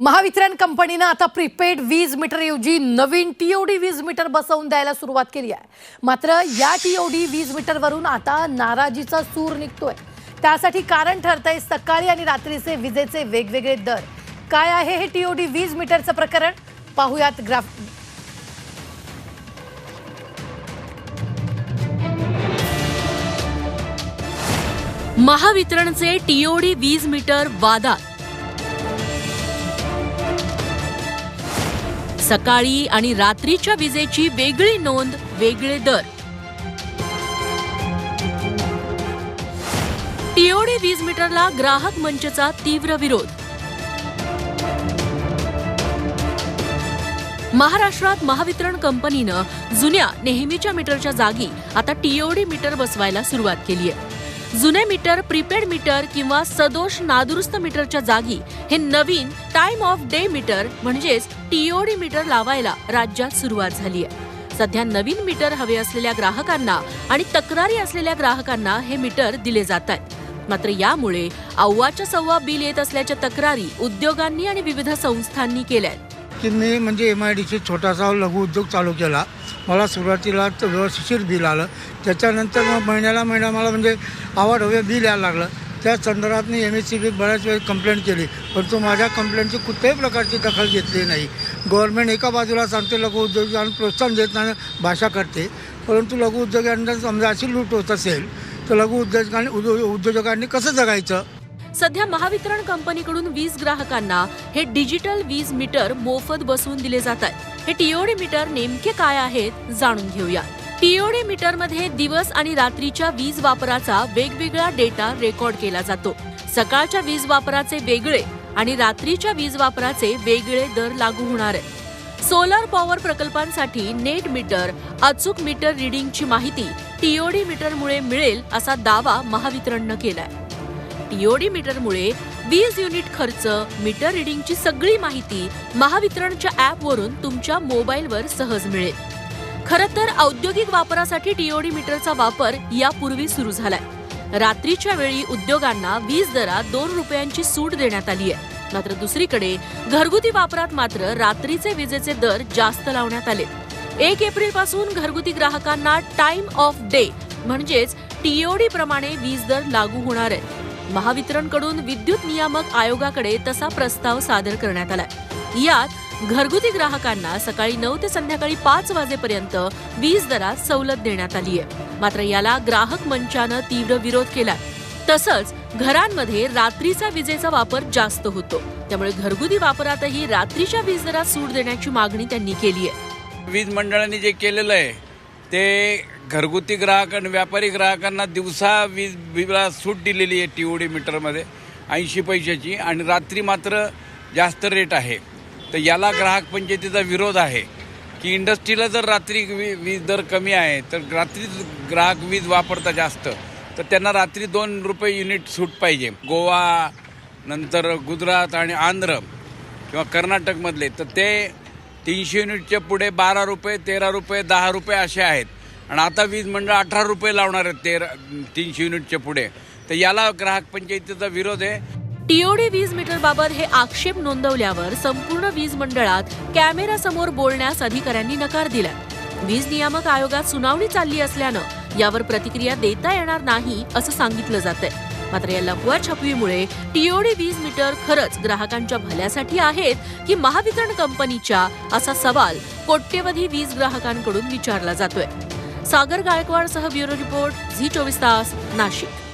महावितरण कंपनीनं आता प्रीपेड वीज मीटरऐवजी नवीन टीओडी वीज मीटर बसवून द्यायला सुरुवात केली आहे. मात्र या टीओडी वीज मीटरवरून आता नाराजीचा सूर निघतोय. त्यासाठी कारण ठरतंय सकाळी आणि रात्रीचे विजेचे वेगवेगळे दर. काय आहे हे टीओडी वीज मीटरचं प्रकरण? पाहूयात ग्राफ महावितरणचे टीओडी वीज मीटर वादात. सकाळी आणि रात्रीच्या विजेची वेगळी नोंद वेगळे दर. टीओडी वीज मीटरला ग्राहक मंचचा तीव्र विरोध. महाराष्ट्रात महावितरण कंपनीनं जुन्या नेहमीच्या मीटरच्या जागी आता टीओडी मीटर बसवायला सुरुवात केली आहे जुने मीटर प्रीपेड मीटर किंवा सदोष नादुरुस्त मीटरच्या जागी हे नवीन टाइम ऑफ डे मीटर म्हणजेच टीओडी मीटर लावायला राज्यात सुरुवात झाली आहे. सध्या नवीन मीटर हवे असलेल्या ग्राहकांना आणि तक्रारी असलेल्या ग्राहकांना हे मीटर दिले जात आहेत. मात्र यामुळे अव्वाच्या सव्वा बिल येत असल्याच्या तक्रारी उद्योगांनी आणि विविध संस्थांनी केल्या आहेत. की मी म्हणजे एम आय डी सी छोटासा लघु उद्योग चालू केला. मला सुरुवातीला तर व्यवस्थिशीर बिल आलं त्याच्यानंतर मग महिन्याला महिना मला म्हणजे आवड हवे बिल यायला लागलं. त्या संदर्भात मी एम एस सी बी बऱ्याच वेळी कंप्लेंट केली. परंतु माझ्या कंप्लेंटची कुठल्याही प्रकारची दखल घेतली नाही. गव्हर्नमेंट एका बाजूला सांगते लघु उद्योगांना प्रोत्साहन देत नाही भाषा करते. परंतु लघु उद्योगांना समजा अशी लूट होत असेल तर लघु उद्योगांनी उद्यो उद्योजकांनी कसं जगायचं? सध्या महावितरण कंपनीकडून वीज ग्राहकांना हे डिजिटल वीज मीटर मोफत बसवून दिले जात आहेत. हे टीओडी मीटर नेमके काय आहेत जाणून घेऊया. टीओडी मीटरमध्ये दिवस आणि रात्रीच्या वीज वापराचा वेगवेगळा डेटा रेकॉर्ड केला जातो. सकाळच्या वीज वापराचे वेगळे आणि रात्रीच्या वीज वापराचे वेगळे दर लागू होणार आहेत. सोलर पॉवर प्रकल्पांसाठी नेट मीटर अचूक मीटर रिडिंगची माहिती टीओडी मीटरमुळे मिळेल असा दावा महावितरणनं केलाय. टीओडी मीटरमुळे वीज युनिट खर्च मीटर रिडिंगची सगळी माहिती महावितरणच्या ॲपवरून तुमच्या मोबाईलवर सहज मिळेल. खरं तर औद्योगिक वापरासाठी टीओडी मीटरचा वापर यापूर्वी सुरू झालाय. रात्रीच्या वेळी उद्योगांना वीज दरात दोन रुपयांची सूट देण्यात आली आहे मात्र दुसरीकडे घरगुती वापरात मात्र रात्रीचे विजेचे दर जास्त लावण्यात आले. एक एप्रिलपासून घरगुती ग्राहकांना टाइम ऑफ डे म्हणजेच टीओडी प्रमाणे वीज दर लागू होणार आहे. महावितरणकडून विद्युत नियामक आयोगाकडे तसा प्रस्ताव सादर करण्यात आलाय. यात घरगुती ग्राहकांना सकाळी नऊ ते संध्याकाळी पाच वाजेपर्यंत वीज दरात सवलत देण्यात आली आहे मात्र याला ग्राहक मंचानं तीव्र विरोध केलाय. तसंच घरांमध्ये रात्रीचा विजेचा वापर जास्त होतो. त्यामुळे घरगुती वापरातही रात्रीच्या वीज दरात सूट देण्याची मागणी त्यांनी केली आहे वीज मंडळाने जे केलेलं आहे ते घरगुती ग्राहक आणि व्यापारी ग्राहकांना दिवसा वीज बिला सूट दिलेली आहे टी ओ डी मीटरमध्ये ऐंशी पैशाची आणि रात्री मात्र जास्त रेट आहे. तर याला ग्राहक पंचायतीचा विरोध आहे की इंडस्ट्रीला जर रात्री वी वीज दर कमी आहे तर रात्री ग्राहक वीज वापरता जास्त तर त्यांना रात्री दोन रुपये युनिट सूट पाहिजे. गोवा नंतर गुजरात आणि आंध्र किंवा कर्नाटकमधले तर ते तीनशे युनिटच्या पुढे बारा रुपये तेरा रुपये दहा रुपये असे आहेत. आणि आता वीज मंडळ अठरा रुपये लावणार आहेत तेरा तीनशे युनिटच्या पुढे. तर याला ग्राहक पंचायतीचा विरोध आहे. टीओडी वीज मीटर बाबत हे आक्षेप नोंदवल्यावर संपूर्ण वीज मंडळात कॅमेरा समोर बोलण्यास अधिकाऱ्यांनी नकार दिला वीज नियामक आयोगात सुनावणी चालली असल्यानं यावर प्रतिक्रिया देता येणार नाही असं सांगितलं जातंय. मात्र या लपवा छपवीमुळे टीओडी वीज मीटर खरंच ग्राहकांच्या भल्यासाठी आहेत की महावितरण कंपनीच्या असा सवाल कोट्यवधी वीज ग्राहकांकडून विचारला जातोय. सागर गायकवाडसह ब्युरो रिपोर्ट झी चोवीस तास नाशिक.